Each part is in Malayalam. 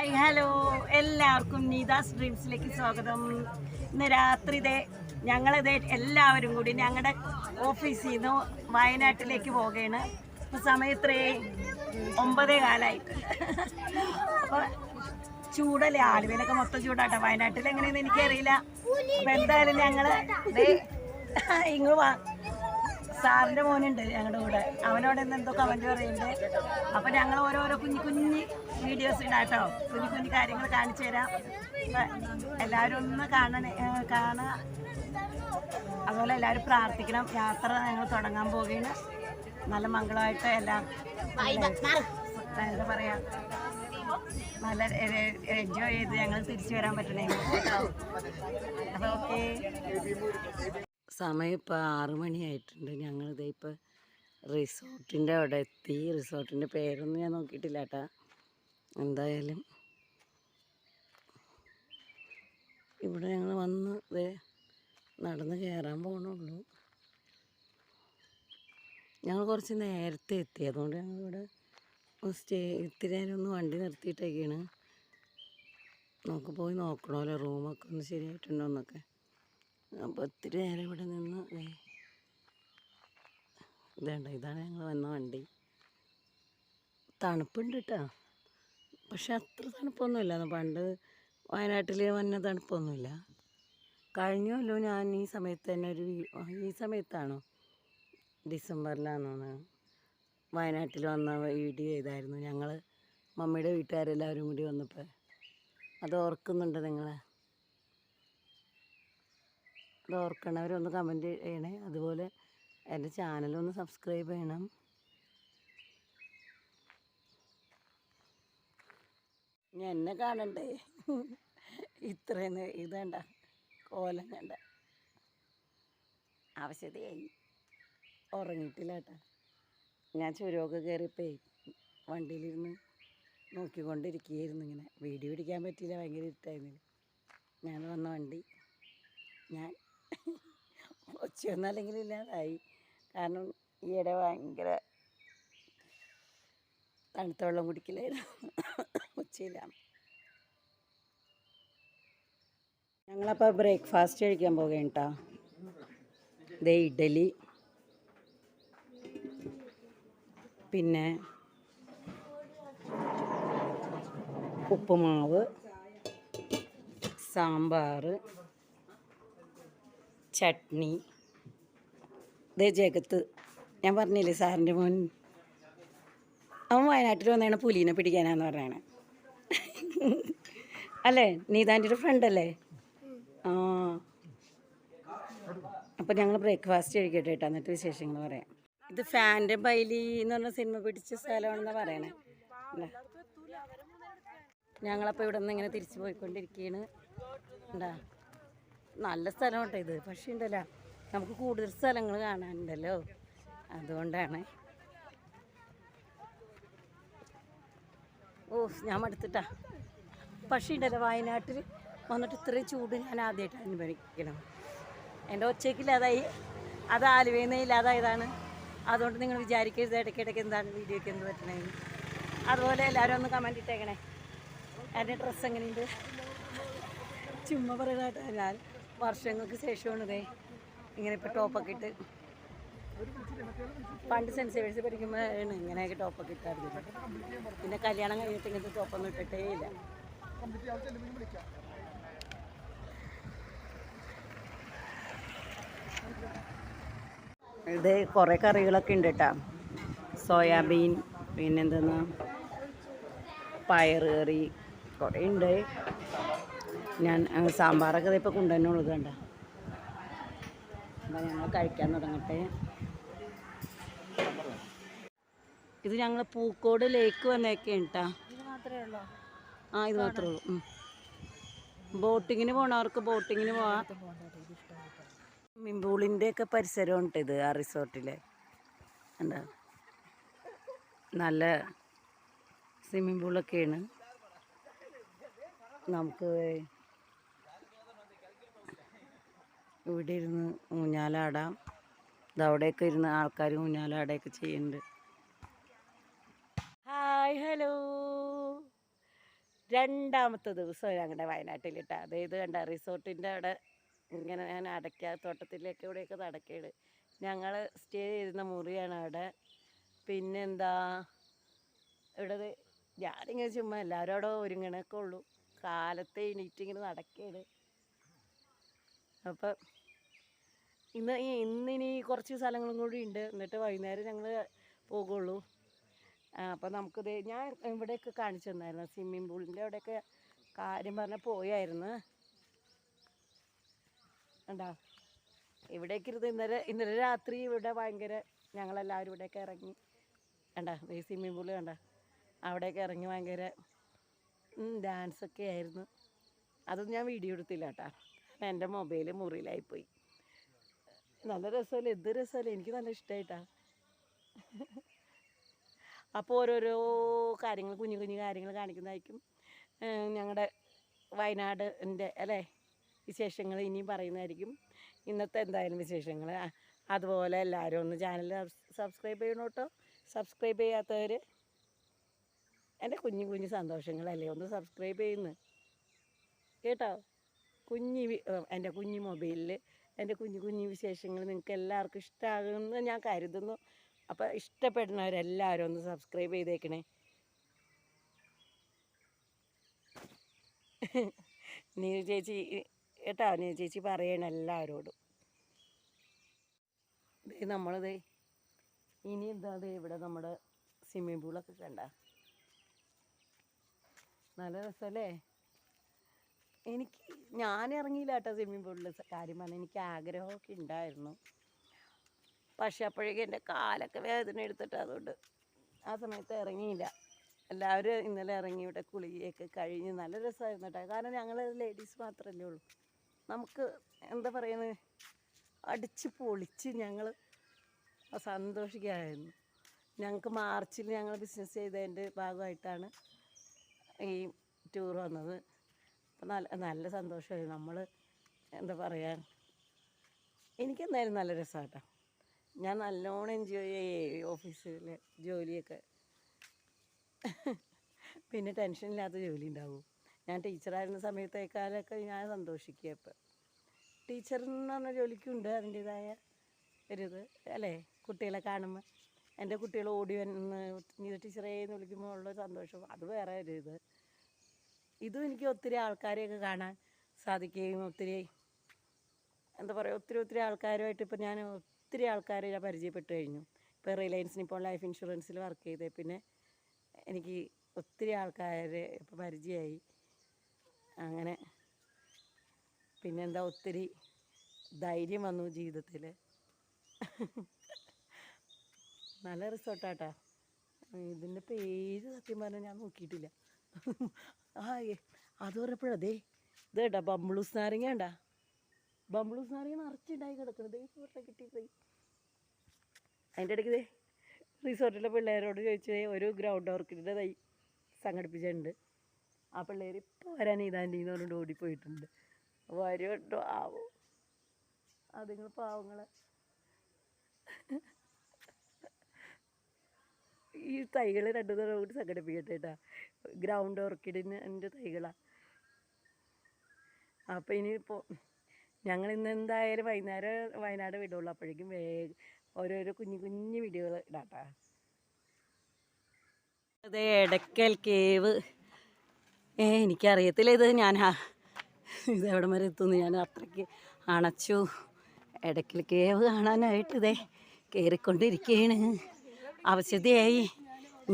Hi hello. എല്ലാവർക്കും നീതാസ് ഡ്രീംസിലേക്ക് സ്വാഗതം. ഇന്ന് രാത്രി ഇതേ ഞങ്ങളിതേ എല്ലാവരും കൂടി ഞങ്ങളുടെ ഓഫീസിൽ നിന്ന് വയനാട്ടിലേക്ക് പോവുകയാണ്. ഇപ്പം സമയം ഇത്രേ ഒമ്പതേ കാലമായിട്ട് അപ്പോൾ ചൂടല്ലേ? ആലുവയിലൊക്കെ മൊത്തം ചൂടാട്ടോ. വയനാട്ടിൽ എങ്ങനെയെന്ന് എനിക്കറിയില്ല. അപ്പോൾ എന്തായാലും ഞങ്ങൾ ഇങ്ങ് വാ സാറിന്റെ മോനുണ്ട് ഞങ്ങളുടെ കൂടെ. അവനോട് ഇന്ന് എന്തോ കമന്റ് പറയുന്നുണ്ട് അപ്പൊ ഞങ്ങൾ ഓരോരോ കുഞ്ഞു കുഞ്ഞു വീഡിയോസ് ഇടാട്ടോ. കുഞ്ഞു കുഞ്ഞു കാര്യങ്ങൾ കാണിച്ചു തരാം. എല്ലാവരും ഒന്ന് കാണണേ കാണുക അതുപോലെ എല്ലാവരും പ്രാർത്ഥിക്കണം. യാത്ര ഞങ്ങൾ തുടങ്ങാൻ പോവുകയാണ്. നല്ല മംഗളമായിട്ട് എല്ലാം എന്താ പറയാ നല്ല എൻജോയ് ചെയ്ത് ഞങ്ങൾ തിരിച്ചു വരാൻ പറ്റണേ. അപ്പൊ ഓക്കേ സമയം ഇപ്പോൾ ആറു മണിയായിട്ടുണ്ട്. ഞങ്ങളിത് ഇപ്പോൾ റിസോർട്ടിന്റെ അവിടെ എത്തി. റിസോർട്ടിന്റെ പേരൊന്നും ഞാൻ നോക്കിയിട്ടില്ല കേട്ടാ എന്തായാലും ഇവിടെ ഞങ്ങൾ വന്ന് ദേ നടന്ന് കയറാൻ പോകണുള്ളൂ ഞങ്ങൾ കുറച്ച് നേരത്തെ എത്തി. അതുകൊണ്ട് ഞങ്ങളിവിടെ സ്റ്റേ ഇത്തിരി നേരം ഒന്ന് വണ്ടി നിർത്തിയിട്ടൊക്കെയാണ്. നമുക്ക് പോയി നോക്കണമല്ലോ റൂമൊക്കെ ഒന്ന് ശരിയായിട്ടുണ്ടോ എന്നൊക്കെ. അപ്പോൾ ഒത്തിരി നേരം ഇവിടെ നിന്ന് ഇതേണ്ട ഇതാണ് ഞങ്ങൾ വന്ന വണ്ടി. തണുപ്പുണ്ട് കേട്ടോ പക്ഷെ അത്ര തണുപ്പൊന്നുമില്ല. പണ്ട് വയനാട്ടിൽ വന്ന തണുപ്പൊന്നുമില്ല. കഴിഞ്ഞല്ലോ ഞാൻ ഈ സമയത്ത് തന്നെ ഒരു ഈ സമയത്താണോ? ഡിസംബറിലാണെന്ന് വയനാട്ടിൽ വന്ന വീഡിയോ ചെയ്തായിരുന്നു. ഞങ്ങൾ മമ്മിയുടെ വീട്ടുകാരെല്ലാവരും കൂടി വന്നപ്പോൾ അത് ഓർക്കുന്നുണ്ട് നിങ്ങൾ അത് ഓർക്കണവരൊന്ന് കമന്റ് ചെയ്യണേ. അതുപോലെ എന്റെ ചാനലൊന്ന് സബ്സ്ക്രൈബ് ചെയ്യണം. ഇനി എന്നെ കാണണ്ടേ? ഇത്രയും ഇതേണ്ട കോലം കണ്ട. ആവശ്യതയായി ഉറങ്ങിയിട്ടില്ല കേട്ടാ. ഞാൻ ചുരമൊക്കെ കയറിപ്പോയി വണ്ടിയിലിരുന്ന് നോക്കിക്കൊണ്ടിരിക്കുകയായിരുന്നു ഇങ്ങനെ. വീഡിയോ പിടിക്കാൻ പറ്റിയില്ല ഭയങ്കര ഇരുട്ടായിരുന്നു ഞാൻ വന്ന വണ്ടി ഞാൻ ഒച്ചയൊന്നും അല്ലെങ്കിൽ ഇല്ലാതായി. കാരണം ഈയിടെ ഭയങ്കര തണുത്ത വെള്ളം കുടിക്കലായിരുന്നു ഒച്ചയില്ല. ഞങ്ങളപ്പോൾ ബ്രേക്ക്ഫാസ്റ്റ് കഴിക്കാൻ പോകുകയാണ് കേട്ടോ ദേ ഇഡലി. പിന്നെ ഉപ്പുമാവ് സാമ്പാർ ചട്നി. ഇത് ജഗത്ത്. ഞാൻ പറഞ്ഞില്ലേ സാറിന്റെ മോൻ. അവൻ വയനാട്ടിൽ വന്നതാണ് പുലീനെ പിടിക്കാനാന്ന് പറയണത് അല്ലേ? നീതാന്റെ ഒരു ഫ്രണ്ടല്ലേ ആ. അപ്പം ഞങ്ങൾ ബ്രേക്ക്ഫാസ്റ്റ് കഴിക്കട്ടെ കേട്ടോ എന്നിട്ട് വിശേഷങ്ങൾ പറയാം. ഇത് ഫാന്റെ ബൈലി എന്ന് പറഞ്ഞ സിനിമ പിടിച്ച സ്ഥലമാണെന്ന് പറയണേ? ഞങ്ങളപ്പോൾ ഇവിടെ നിന്ന് ഇങ്ങനെ തിരിച്ചു പോയിക്കൊണ്ടിരിക്കുകയാണ് ഉണ്ടാ നല്ല സ്ഥലം കേട്ടോ ഇത്. പക്ഷേ ഉണ്ടല്ലോ നമുക്ക് കൂടുതൽ സ്ഥലങ്ങൾ കാണാനുണ്ടല്ലോ. അതുകൊണ്ടാണ്. ഓ ഞാൻ മടുത്തിട്ടാ. പക്ഷേ ഉണ്ടല്ലോ വയനാട്ടിൽ വന്നിട്ട് ഇത്രയും ചൂട് ഞാൻ ആദ്യമായിട്ട് അനുഭവിക്കണം. എന്റെ ഒച്ചയ്ക്കില്ലാതായി അത് ആലുവയിൽ ഇല്ലാതായതാണ്. അതുകൊണ്ട് നിങ്ങൾ വിചാരിക്കരുത് ഇടയ്ക്കിടയ്ക്ക് എന്താണ് വീഡിയോയ്ക്ക് എന്ത് പറ്റണേന്ന്. അതുപോലെ എല്ലാവരും ഒന്ന് കമന്റ് ഇട്ടേക്കണേ. എന്റെ ഡ്രസ്സ് എങ്ങനെയുണ്ട്? ചുമ്മാ പറയാനായിട്ട് ഞാൻ വർഷങ്ങൾക്ക് ശേഷമാണ് ഇതേ ഇങ്ങനെ ഇപ്പോൾ ടോപ്പൊക്കെ ഇട്ട് പണ്ട് സെന്റ് സേവേഴ്സ് പഠിക്കുമ്പോഴാണ് ഇങ്ങനെയൊക്കെ ടോപ്പൊക്കെ ഇട്ടായിരുന്നു പിന്നെ കല്യാണം കഴിഞ്ഞിട്ട് ഇങ്ങനത്തെ ടോപ്പൊന്നും ഇട്ടിട്ടേ ഇല്ല. ഇത് കുറേ കറികളൊക്കെ ഉണ്ട് കേട്ടോ സോയാബീൻ പിന്നെന്തെന്ന്? പയർ കറി കുറേ ഉണ്ട്. ഞാൻ സാമ്പാറൊക്കെ ഇപ്പോൾ കൊണ്ടുതന്നെ കണ്ട. അപ്പം ഞങ്ങൾ കഴിക്കാൻ തുടങ്ങട്ടെ. ഇത് ഞങ്ങൾ പൂക്കോട് ലേക്ക് വന്നേക്കാണ് കേട്ടാ ആ ഇത് മാത്രമേ ഉള്ളൂ. ബോട്ടിങ്ങിന് പോണവർക്ക് ബോട്ടിങ്ങിന് പോവാം. സ്വിമ്മിംഗ് പൂളിന്റെ ഒക്കെ പരിസരമുണ്ട് ഇത് ആ റിസോർട്ടിലെ. എന്താ നല്ല സ്വിമ്മിംഗ് പൂളൊക്കെയാണ്. നമുക്ക് ഇവിടെ ഇരുന്ന് ഊഞ്ഞാലാടാം. ഇതവിടെയൊക്കെ ഇരുന്ന് ആൾക്കാർ ഊഞ്ഞാലാടൊക്കെ ചെയ്യുന്നുണ്ട്. Hi hello. രണ്ടാമത്തെ ദിവസം ഞങ്ങളുടെ വയനാട്ടിലിട്ട. അതായത് കണ്ട റിസോർട്ടിന്റെ അവിടെ ഇങ്ങനെ ഞാൻ അടയ്ക്ക തോട്ടത്തിലേക്ക് ഇവിടെയൊക്കെ നടക്കേട് ഞങ്ങൾ സ്റ്റേ ചെയ്തിരുന്ന മുറിയാണ് അവിടെ. പിന്നെന്താ? ഇവിടെ ഞാനിങ്ങനെ ചുമ്മാ എല്ലാവരും അവിടെ ഒരുങ്ങണൊക്കെ ഉള്ളൂ. കാലത്തെ എണീറ്റിങ്ങനെ നടക്കേട് അപ്പം ഇന്ന് ഇന്നിനി കുറച്ച് സ്ഥലങ്ങളും കൂടി ഉണ്ട്. എന്നിട്ട് വൈകുന്നേരം ഞങ്ങൾ പോകുള്ളൂ. അപ്പോൾ അപ്പം നമുക്കിത് ഞാൻ ഇവിടെയൊക്കെ കാണിച്ചു തന്നായിരുന്നു. സ്വിമ്മിങ് പൂളിന്റെ അവിടെയൊക്കെ കാര്യം പറഞ്ഞാൽ പോയായിരുന്നു. കണ്ടാ? ഇവിടേക്ക് ഇരുന്ന് ഇന്നലെ ഇന്നലെ രാത്രി ഇവിടെ ഭയങ്കര ഞങ്ങളെല്ലാവരും ഇവിടെയൊക്കെ ഇറങ്ങി. കണ്ട? ഈ സ്വിമ്മിങ് പൂൾ കണ്ട? അവിടെയൊക്കെ ഇറങ്ങി ഭയങ്കര ഡാൻസൊക്കെ ആയിരുന്നു. അതൊന്നും ഞാൻ വീഡിയോ എടുത്തില്ല കേട്ടോ. എന്റെ മൊബൈൽ മുറിയിലായിപ്പോയി. നല്ല രസമല്ലേ? എന്ത് രസമല്ലേ? എനിക്ക് നല്ല ഇഷ്ടമായിട്ടാ അപ്പോൾ ഓരോരോ കാര്യങ്ങൾ കുഞ്ഞു കുഞ്ഞു കാര്യങ്ങൾ കാണിക്കുന്നതായിരിക്കും. ഞങ്ങളുടെ വയനാട് എന്റെ അല്ലേ? വിശേഷങ്ങൾ ഇനിയും പറയുന്നതായിരിക്കും. ഇന്നത്തെ എന്തായാലും വിശേഷങ്ങൾ അതുപോലെ എല്ലാവരും ഒന്ന് ചാനൽ സബ്സ്ക്രൈബ് ചെയ്യണം കേട്ടോ. സബ്സ്ക്രൈബ് ചെയ്യാത്തവർ എന്റെ കുഞ്ഞു കുഞ്ഞു സന്തോഷങ്ങളല്ലേ? ഒന്ന് സബ്സ്ക്രൈബ് ചെയ്യുന്നു. കേട്ടോ? കുഞ്ഞി എന്റെ കുഞ്ഞു മൊബൈലിൽ എന്റെ കുഞ്ഞു കുഞ്ഞു വിശേഷങ്ങൾ നിങ്ങൾക്ക് എല്ലാവർക്കും ഇഷ്ടമാകുമെന്ന് ഞാൻ കരുതുന്നു. അപ്പോൾ ഇഷ്ടപ്പെടുന്നവരെല്ലാവരും ഒന്ന് സബ്സ്ക്രൈബ് ചെയ്തേക്കണേ. നീ ചേച്ചി കേട്ടോ? നീ ചേച്ചി പറയണ എല്ലാവരോടും. നമ്മളിത് ഇനി എന്താ ദേ ഇവിടെ നമ്മുടെ സ്വിമ്മിംഗ് പൂളൊക്കെ കണ്ട? നല്ല രസമല്ലേ? എനിക്ക് ഞാൻ ഇറങ്ങിയില്ല കേട്ടോ സ്വിമ്മിങ് പൂളിൽ കാര്യം പറഞ്ഞാൽ എനിക്ക് ആഗ്രഹമൊക്കെ ഉണ്ടായിരുന്നു. പക്ഷെ അപ്പോഴേക്കും എന്റെ കാലൊക്കെ വേദന എടുത്തിട്ട് അതുകൊണ്ട് ആ സമയത്ത് ഇറങ്ങിയില്ല. എല്ലാവരും ഇന്നലെ ഇറങ്ങി ഇവിടെ കുളിയൊക്കെ കഴിഞ്ഞ് നല്ല രസമായിരുന്നു കേട്ടോ. കാരണം ഞങ്ങൾ ലേഡീസ് മാത്രമല്ലേ ഉള്ളൂ. നമുക്ക് എന്താ പറയുന്നത് അടിച്ച് പൊളിച്ച് ഞങ്ങൾ സന്തോഷിക്കുകയായിരുന്നു. ഞങ്ങൾക്ക് മാർച്ചിൽ ഞങ്ങൾ ബിസിനസ് ചെയ്തതിന്റെ ഭാഗമായിട്ടാണ് ഈ ടൂർ വന്നത്. അപ്പം നല്ല നല്ല സന്തോഷമായി. നമ്മൾ എന്താ പറയുക എനിക്കെന്തായാലും നല്ല രസമാട്ടോ ഞാൻ നല്ലോണം എൻജോയ് ചെയ്യേ ഓഫീസിലെ ജോലിയൊക്കെ. പിന്നെ ടെൻഷനില്ലാത്ത ജോലി ഉണ്ടാവും. ഞാൻ ടീച്ചറായിരുന്ന സമയത്തേക്കാളൊക്കെ ഞാൻ സന്തോഷിക്കുക ഇപ്പം. ടീച്ചർ എന്ന് പറഞ്ഞ ജോലിക്കുണ്ട് അതിന്റേതായ ഒരിത് അല്ലേ? കുട്ടികളെ കാണുമ്പോൾ എന്റെ കുട്ടികൾ ഓടി വന്ന് ടീച്ചറേ എന്ന് വിളിക്കുമ്പോൾ ഉള്ള സന്തോഷം അത് വേറെ ഒരു ഇത്. ഇതും എനിക്ക് ഒത്തിരി ആൾക്കാരെയൊക്കെ കാണാൻ സാധിക്കുകയും ഒത്തിരി എന്താ പറയുക ഒത്തിരി ഒത്തിരി ആൾക്കാരുമായിട്ട് ഇപ്പം ഞാൻ ഒത്തിരി ആൾക്കാരെ ഞാൻ പരിചയപ്പെട്ട് കഴിഞ്ഞു. ഇപ്പോൾ റിലയൻസിന് ഇപ്പോൾ ലൈഫ് ഇൻഷുറൻസിൽ വർക്ക് ചെയ്തേ പിന്നെ എനിക്ക് ഒത്തിരി ആൾക്കാരെ ഇപ്പോൾ പരിചയമായി. അങ്ങനെ പിന്നെന്താ ഒത്തിരി ധൈര്യം വന്നു ജീവിതത്തിൽ. നല്ല റിസോർട്ടാട്ടാ ഇതിന്റെ പേര് സത്യം പറഞ്ഞാൽ ഞാൻ നോക്കിയിട്ടില്ല. ആ അത് പറഞ്ഞപ്പോഴതേ ഇത് കേട്ടാ ബംബ്ലൂസ് നാരങ്ങ ഉണ്ടാ ബംബിളൂസ് നാരങ്ങ നിറച്ചുണ്ടായി കിടക്കുന്നത് ദേ കിട്ടിയത് അതിന്റെ ഇടയ്ക്ക് ദേ റിസോർട്ടിലെ പിള്ളേരോട് ചോദിച്ചത് ഒരു ഗ്രൗണ്ട് ഓർക്കിഡിന്റെ തൈ സംഘടിപ്പിച്ചിട്ടുണ്ട്. ആ പിള്ളേർ ഇപ്പോൾ വരാൻ ഇതാന്റെ എന്ന് പറഞ്ഞിട്ട് ഓടിപ്പോയിട്ടുണ്ട്. വരുമോ ആവോ. അതുങ്ങൾ പാവങ്ങളെ. ഈ തൈകൾ രണ്ടു നേരം കൂടി സംഘടിപ്പിക്കട്ടെ കേട്ടാ ഗ്രൗണ്ട് ഓർക്കിഡിന് എന്റെ തൈകളാണ് അപ്പോൾ ഇനിയിപ്പോൾ ഞങ്ങൾ ഇന്ന് എന്തായാലും വൈകുന്നേരം വയനാട് വിടുള്ളൂ. അപ്പോഴേക്കും വേഗം ഓരോരോ കുഞ്ഞു കുഞ്ഞു വീഡിയോകൾ ഇടാട്ടാ. അതെ എടക്കൽ കേവ്. ഏ എനിക്കറിയത്തില്ല ഇത് ഞാൻ ഇത് എവിടെ വരെ എത്തുന്നു? ഞാൻ അത്രയ്ക്ക് അണച്ചു. എടക്കൽ കേവ് കാണാനായിട്ട് ഇതേ കയറിക്കൊണ്ടിരിക്കുകയാണ് അവശതയായി.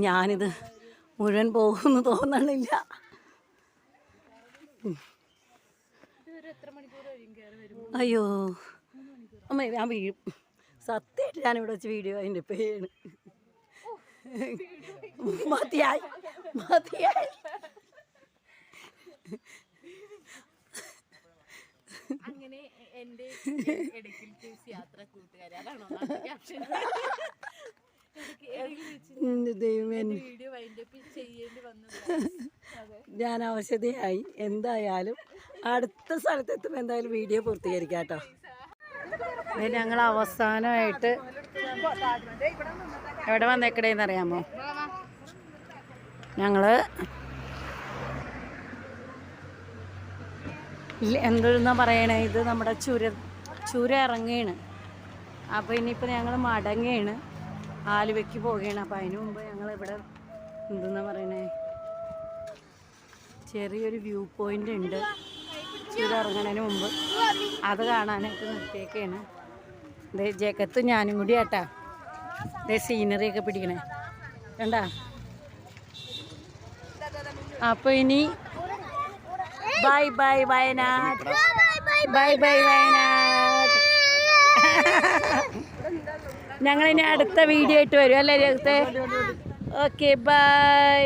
ഞാനിത് മുഴുവൻ പോകുമെന്ന് തോന്നണില്ല. അയ്യോ. അമ്മ ഞാൻ വീഴും. സത്യമായിട്ട് ഞാനിവിടെ വെച്ച് വീഡിയോ അതിന്റെ പേര് മതിയായി മതിയായി. അങ്ങനെ എന്റെ ഇടയ്ക്കിൽ യാത്ര കൂട്ടുകാരാണോ ദൈവമേ ഞാൻ ഔഷധിയായി എന്തായാലും അടുത്ത സ്ഥലത്തെത്തുമ്പോൾ എന്തായാലും വീഡിയോ പൂർത്തീകരിക്കാം കേട്ടോ. ഞങ്ങൾ അവസാനമായിട്ട് എവിടെ വന്നേക്കടേന്ന് അറിയാമോ? ഞങ്ങൾ എന്തോന്ന പറയണേ? ഇത് നമ്മുടെ ചുര ചുര ഇറങ്ങിയാണ് അപ്പോൾ ഇനിയിപ്പോൾ ഞങ്ങൾ മടങ്ങുകയാണ്. ആലുവയ്ക്ക് പോവുകയാണ്. അപ്പോൾ അതിന് മുമ്പ് ഞങ്ങൾ ഇവിടെ എന്തെന്നാ പറയണേ? ചെറിയൊരു വ്യൂ പോയിന്റ് ഉണ്ട്. ഇറങ്ങണതിന് മുമ്പ് അത് കാണാനായിട്ട് നിർത്തിയേക്കാണ്. ദേ ജഗത്ത് ഞാനും കൂടി ആട്ടാ. ദേ സീനറി ഒക്കെ പിടിക്കണേ. കണ്ടാ? അപ്പോൾ ഇനി bye bye Wayanad. Bye bye Wayanad. ഞങ്ങളിനി അടുത്ത വീഡിയോ ആയിട്ട് വരും. അല്ലേ രഹത്തെ ഓക്കെ ബൈ